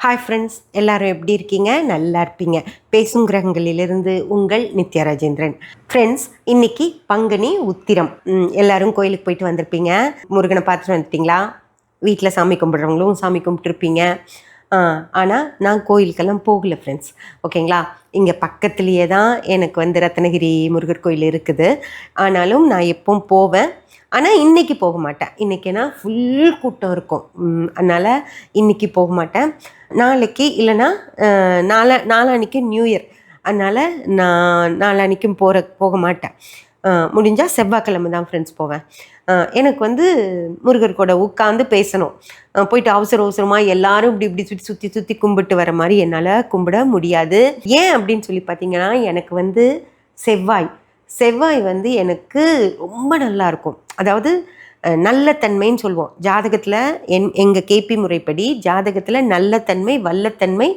Hi friends எல்லாரும் எப்படி இருக்கீங்க? நல்லா இருப்பீங்க. பேசும் கிரகங்களிலிருந்து உங்கள் நித்யா ராஜேந்திரன். ஃப்ரெண்ட்ஸ் இன்னைக்கு பங்குனி உத்திரம். ம், எல்லாரும் கோயிலுக்கு போயிட்டு வந்திருப்பீங்க. முருகனை பார்த்துட்டு வந்துட்டீங்களா? வீட்டில் சாமி கும்பிட்றவங்களும் சாமி கும்பிட்டுருப்பீங்க. ஆனால் நான் கோயிலுக்கெல்லாம் போகல ஃப்ரெண்ட்ஸ் ஓகேங்களா இங்கே பக்கத்துலேயே தான் எனக்கு வந்து ரத்னகிரி முருகர் கோயில் இருக்குது. ஆனாலும் நான் எப்பவும் போவேன். ஆனால் இன்றைக்கி போக மாட்டேன். இன்றைக்கினா ஃபுல் கூட்டம் இருக்கும். அதனால் இன்னைக்கு போக மாட்டேன். நாளைக்கு இல்லைன்னா நாளா நாளை நாளான்னைக்கு நியூ இயர் அதனால் நான் நாளான்னைக்கும் போகிற போக மாட்டேன். முடிஞ்சால் செவ்வாய்க்கிழமை தான் ஃப்ரெண்ட்ஸ் போவேன். எனக்கு வந்து முருகர் கூட உட்காந்து பேசணும். போயிட்டு அவசர அவசரமாக எல்லாரும் இப்படி இப்படி சுற்றி சுற்றி சுற்றி கும்பிட்டு வர மாதிரி என்னால் கும்பிட முடியாது. ஏன் அப்படின்னு சொல்லி பார்த்தீங்கன்னா எனக்கு வந்து செவ்வாய். செவ்வாய் வந்து எனக்கு ரொம்ப நல்லா இருக்கும். அதாவது நல்ல தன்மைன்னு சொல்லுவோம். ஜாதகத்தில் என் எங்கள் கேபி முறைப்படி ஜாதகத்தில் நல்ல தன்மை வல்லத்தன்மை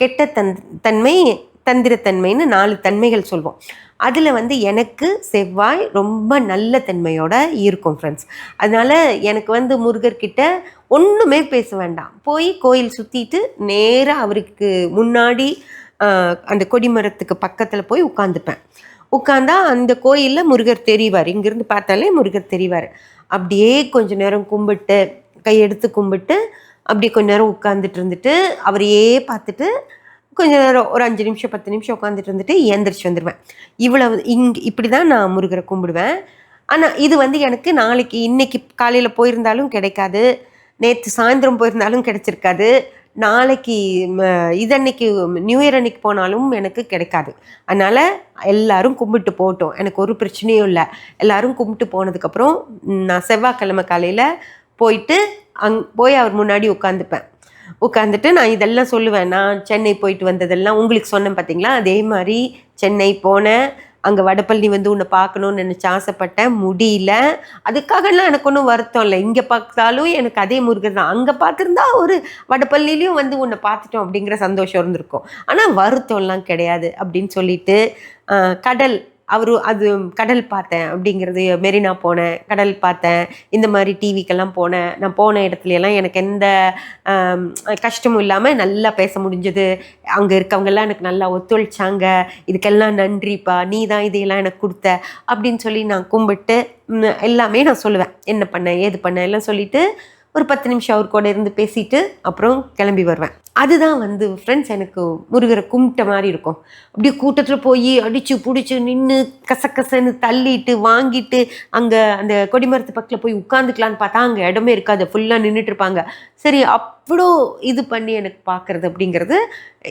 கெட்ட தன் தன்மை தந்திரத்தன்மைன்னு நாலு தன்மைகள் சொல்வோம். அதில் வந்து எனக்கு செவ்வாய் ரொம்ப நல்ல தன்மையோட இருக்கும் ஃப்ரெண்ட்ஸ் அதனால் எனக்கு வந்து முருகர்கிட்ட ஒன்றுமே பேச வேண்டாம். போய் கோயில் சுற்றிட்டு நேராக அவருக்கு முன்னாடி அந்த கொடிமரத்துக்கு பக்கத்தில் போய் உட்காந்துப்பேன். உட்காந்தா அந்த கோயிலில் முருகர் தெரிவார். இங்கேருந்து பார்த்தாலே முருகர் தெரிவார். அப்படியே கொஞ்ச நேரம் கும்பிட்டு கையெடுத்து கும்பிட்டு அப்படி கொஞ்ச நேரம் உட்காந்துட்டு இருந்துட்டு அவரையே பார்த்துட்டு கொஞ்ச நேரம் ஒரு அஞ்சு நிமிஷம் பத்து நிமிஷம் உட்காந்துட்டு இருந்துட்டு ஏந்திரிச்சு வந்துடுவேன் இவ்வளவு இங் இப்படி தான் நான் முருகரை கும்பிடுவேன். ஆனால் இது வந்து எனக்கு நாளைக்கு இன்னைக்கு காலையில் போயிருந்தாலும் கிடைக்காது. நேற்று சாயந்தரம் போயிருந்தாலும் கிடைச்சிருக்காது. நாளைக்கு இது இதன்னைக்கு நியூ இயர் அன்னைக்கு போனாலும் எனக்கு கிடைக்காது. அதனால் எல்லாரும் கும்பிட்டு போகட்டும். எனக்கு ஒரு பிரச்சனையும் இல்லை. எல்லாரும் கும்பிட்டு போனதுக்கப்புறம் நான் செவ்வாய்க்கிழமை காலையில் போயிட்டு அங் போய் அவர் முன்னாடி உட்காந்துப்பேன். உட்காந்துட்டு நான் இதெல்லாம் சொல்லுவேன். நான் சென்னை போயிட்டு வந்ததெல்லாம் உங்களுக்கு சொன்னேன் பார்த்தீங்களா அதே மாதிரி சென்னை போனேன். அங்கே வடப்பள்ளி வந்து உன்னை பார்க்கணும்னு நினச்சி ஆசைப்பட்டேன். முடியல. அதுக்காகலாம் எனக்கு ஒன்றும் வருத்தம் இல்லை. இங்கே பார்த்தாலும் எனக்கு அதே முருகர் தான். அங்கே பார்த்துருந்தா ஒரு வடபழனிலையும் வந்து உன்னை பார்த்துட்டோம் அப்படிங்கிற சந்தோஷம் இருந்திருக்கும். ஆனால் வருத்தம்லாம் கிடையாது அப்படின்னு சொல்லிட்டு கடல் அவர் அது கடல் பார்த்தேன் அப்படிங்கிறது மெரினா போனேன் கடல் பார்த்தேன் இந்த மாதிரி டிவிக்கெல்லாம் போனேன். நான் போன இடத்துல எல்லாம் எனக்கு எந்த கஷ்டமும் இல்லாமல் நல்லா பேச முடிஞ்சது. அங்கே இருக்கவங்கெல்லாம் எனக்கு நல்லா ஒத்துழைச்சாங்க. இதுக்கெல்லாம் நன்றிப்பா நீ தான் இதையெல்லாம் எனக்கு கொடுத்த அப்படின்னு சொல்லி நான் கும்பிட்டு எல்லாமே நான் சொல்லுவேன். என்ன பண்ண ஏது பண்ண எல்லாம் சொல்லிட்டு ஒரு பத்து நிமிஷம் அவர் கூட இருந்து பேசிட்டு அப்புறம் கிளம்பி வருவேன். அதுதான் வந்து ஃப்ரெண்ட்ஸ் எனக்கு முருகரை கும்பிட்ட மாதிரி இருக்கும். அப்படியே கூட்டத்தில் போய் அடித்து பிடிச்சி நின்று கசகசன்னு தள்ளிட்டு வாங்கிட்டு அங்கே அந்த கொடிமரத்து பக்கத்தில் போய் உட்காந்துக்கலான்னு பார்த்தா அங்கே இடமே இருக்காது. ஃபுல்லாக நின்றுட்டு இருப்பாங்க. சரி அவ்வளோ இது பண்ணி எனக்கு பார்க்குறது அப்படிங்கிறது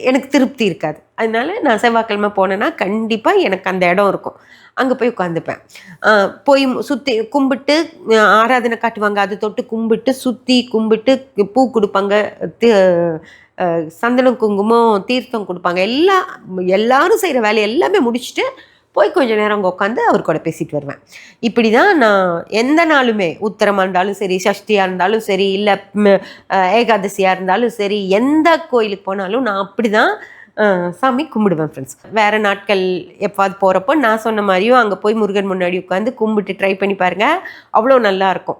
எனக்கு திருப்தி இருக்காது. அதனால நான் செவ்வாய்க்கிழமை போனேன்னா கண்டிப்பாக எனக்கு அந்த இடம் இருக்கும். அங்கே போய் உட்காந்துப்பேன் போய் சுற்றி கும்பிட்டு ஆராதனை காட்டுவாங்க. அது தொட்டு கும்பிட்டு சுற்றி கும்பிட்டு பூ கொடுப்பாங்க சந்தனம் குங்குமம் தீர்த்தம் கொடுப்பாங்க. எல்லா எல்லாரும் செய்கிற வேலை எல்லாமே முடிச்சுட்டு போய் கொஞ்ச நேரம் அங்கே உட்காந்து அவர் கூட பேசிட்டு வருவேன். இப்படி தான் நான் எந்த நாளுமே உத்தரமாக இருந்தாலும் சரி சஷ்டியாக இருந்தாலும் சரி இல்லை ஏகாதசியாக இருந்தாலும் சரி எந்த கோயிலுக்கு போனாலும் நான் அப்படி தான் சாமி கும்பிடுவேன் ஃப்ரெண்ட்ஸ் வேறு நாட்கள் எப்பாவது போகிறப்போ நான் சொன்ன மாதிரியும் அங்கே போய் முருகன் முன்னாடி உட்காந்து கும்பிட்டு ட்ரை பண்ணி பாருங்கள் அவ்வளோ நல்லாயிருக்கும்